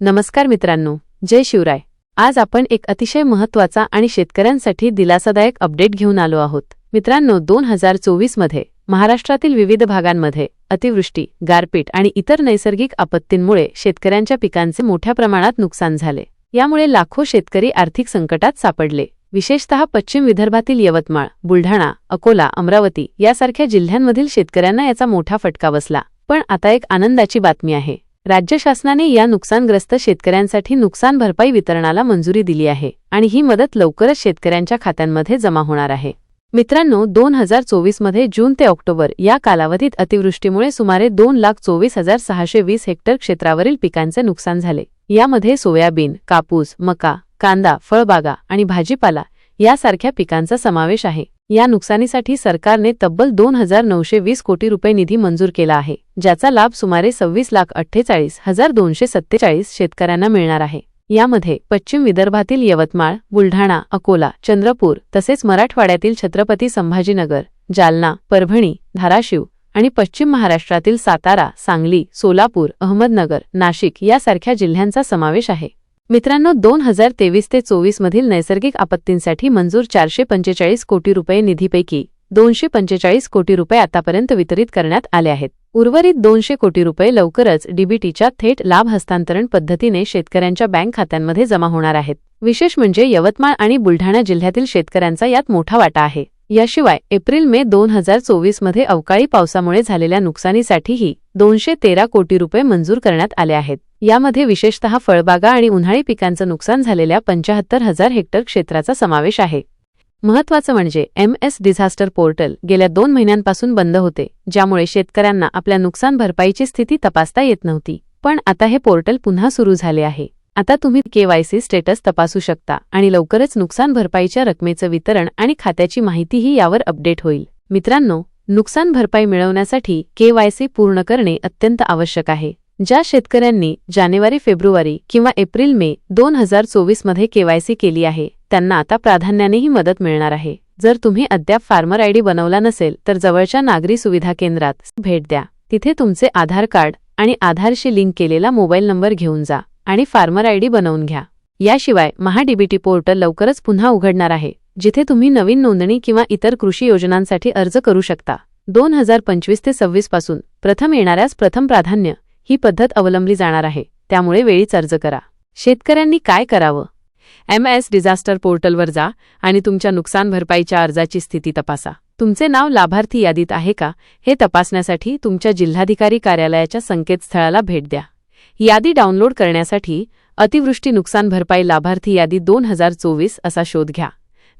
नमस्कार मित्रांनो जय शिवराय. आज आपण एक अतिशय महत्त्वाचा आणि शेतकऱ्यांसाठी दिलासादायक अपडेट घेऊन आलो आहोत. मित्रांनो दोन हजार चोवीसमध्ये महाराष्ट्रातील विविध भागांमध्ये अतिवृष्टी गारपीट आणि इतर नैसर्गिक आपत्तींमुळे शेतकऱ्यांच्या पिकांचे मोठ्या प्रमाणात नुकसान झाले. यामुळे लाखो शेतकरी आर्थिक संकटात सापडले. विशेषतः पश्चिम विदर्भातील यवतमाळ बुलढाणा अकोला अमरावती यासारख्या जिल्ह्यांमधील शेतकऱ्यांना याचा मोठा फटका बसला. पण आता एक आनंदाची बातमी आहे. राज्य शासनाने या नुकसानग्रस्त शेतकऱ्यांसाठी नुकसान भरपाई वितरणाला मंजुरी दिली आहे आणि ही मदत लवकरच शेतकऱ्यांच्या खात्यांमध्ये जमा होणार आहे. मित्रांनो दोन हजार चोवीसमध्ये जून ते ऑक्टोबर या कालावधीत अतिवृष्टीमुळे सुमारे दोन लाख चोवीस हजार सहाशे वीस हेक्टर क्षेत्रावरील पिकांचे नुकसान झाले. यामध्ये सोयाबीन कापूस मका कांदा फळबागा आणि भाजीपाला यासारख्या पिकांचा समावेश आहे. या नुकसानीसाठी सरकारने तब्बल दोन हजार नऊशे वीस कोटी रुपये निधी मंजूर केला आहे ज्याचा लाभ सुमारे सव्वीस लाख अठ्ठेचाळीस हजार दोनशे सत्तेचाळीस शेतकऱ्यांना मिळणार आहे. यामध्ये पश्चिम विदर्भातील यवतमाळ बुलढाणा अकोला चंद्रपूर तसेच मराठवाड्यातील छत्रपती संभाजीनगर जालना परभणी धाराशिव आणि पश्चिम महाराष्ट्रातील सातारा सांगली सोलापूर अहमदनगर नाशिक यासारख्या जिल्ह्यांचा समावेश आहे. मित्रांनो दोन हजार तेवीस ते चोवीस मधील नैसर्गिक आपत्तींसाठी मंजूर चारशे पंचेचाळीस कोटी रुपये निधीपैकी दोनशे पंचेचाळीस कोटी रुपये आतापर्यंत वितरित करण्यात आले आहेत. उर्वरित दोनशे कोटी रुपये लवकरच डीबीटीच्या थेट लाभ हस्तांतरण पद्धतीने शेतकऱ्यांच्या बँक खात्यांमध्ये जमा होणार आहेत. विशेष म्हणजे यवतमाळ आणि बुलढाणा जिल्ह्यातील शेतकऱ्यांचा यात मोठा वाटा आहे. याशिवाय एप्रिल मे दोन हजार चोवीसमध्ये अवकाळी पावसामुळे झालेल्या नुकसानीसाठीही दोनशे तेरा कोटी रुपये मंजूर करण्यात आले आहेत. यामध्ये विशेषतः फळबागा आणि उन्हाळी पिकांचं नुकसान झालेल्या पंचाहत्तर हजार हेक्टर क्षेत्राचा समावेश आहे. महत्वाचं म्हणजे एम एस डिझास्टर पोर्टल गेल्या दोन महिन्यांपासून बंद होते ज्यामुळे शेतकऱ्यांना आपल्या नुकसान भरपाईची स्थिती तपासता येत नव्हती. पण आता हे पोर्टल पुन्हा सुरू झाले आहे. आता तुम्ही केवायसी स्टेटस तपासू शकता आणि लवकरच नुकसान भरपाईच्या रकमेचं वितरण आणि खात्याची माहितीही यावर अपडेट होईल. मित्रांनो नुकसान भरपाई मिळवण्यासाठी केवायसी पूर्ण करणे अत्यंत आवश्यक आहे. ज्या शेतकऱ्यांनी जानेवारी फेब्रुवारी किंवा एप्रिल मे दोन हजार चोवीसमध्ये केवायसी केली आहे त्यांना आता प्राधान्यानेही मदत मिळणार आहे. जर तुम्ही अद्याप फार्मर आयडी बनवला नसेल तर जवळच्या नागरी सुविधा केंद्रात भेट द्या. तिथे तुमचे आधार कार्ड आणि आधारशी लिंक केलेला मोबाईल नंबर घेऊन जा आणि फार्मर आयडी बनवून घ्या. याशिवाय महाडीबीटी पोर्टल लवकरच पुन्हा उघडणार आहे जिथे तुम्ही नवीन नोंदणी किंवा इतर कृषी योजनांसाठी अर्ज करू शकता. दोन हजार पंचवीस ते सव्वीसपासून प्रथम येणाऱ्यास प्रथम प्राधान्य ही पद्धत अवलंबली जाणार आहे. त्यामुळे वेळीच अर्ज करा. शेतकऱ्यांनी काय करावं? एम एस डिझास्टर पोर्टलवर जा आणि तुमच्या नुकसान भरपाईच्या अर्जाची स्थिती तपासा. तुमचे नाव लाभार्थी यादीत आहे का? हे तपासण्यासाठी तुमच्या जिल्हाधिकारी कार्यालयाच्या संकेतस्थळाला भेट द्या. यादी डाउनलोड करण्यासाठी अतिवृष्टी नुकसान भरपाई लाभार्थी यादी दोन हजार चोवीस असा शोध घ्या.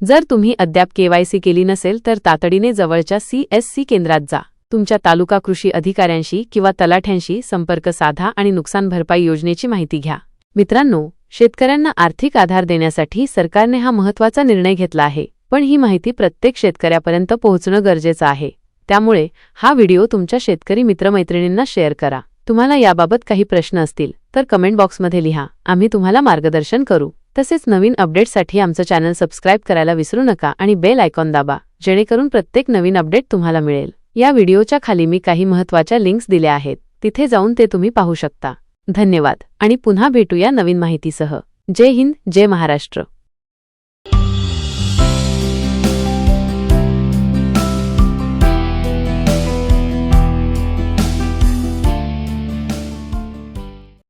जर तुम्ही अद्याप केवायसी केली नसेल तर तातडीने जवळच्या सी एस सी केंद्रात जा. तुमच्या तालुका कृषी अधिकाऱ्यांशी किंवा तलाठ्यांशी संपर्क साधा आणि नुकसान भरपाई योजनेची माहिती घ्या. मित्रांनो शेतकऱ्यांना आर्थिक आधार देण्यासाठी सरकारने हा महत्त्वाचा निर्णय घेतला आहे पण ही माहिती प्रत्येक शेतकऱ्यापर्यंत पोहोचणं गरजेचं आहे. त्यामुळे हा व्हिडिओ तुमच्या शेतकरी मित्रमैत्रिणींना शेअर करा. तुम्हाला याबाबत काही प्रश्न असतील तर कमेंट बॉक्समध्ये लिहा. आम्ही तुम्हाला मार्गदर्शन करू. तसेच नवीन अपडेटसाठी आमचं चॅनल सबस्क्राईब करायला विसरू नका आणि बेल आयकॉन दाबा जेणेकरून प्रत्येक नवीन अपडेट तुम्हाला मिळेल. या व्हिडिओच्या खाली मी काही महत्त्वाच्या लिंक्स दिल्या आहेत. तिथे जाऊन ते तुम्ही पाहू शकता. धन्यवाद आणि पुन्हा भेटूया नवीन माहितीसह. जय हिंद जय महाराष्ट्र.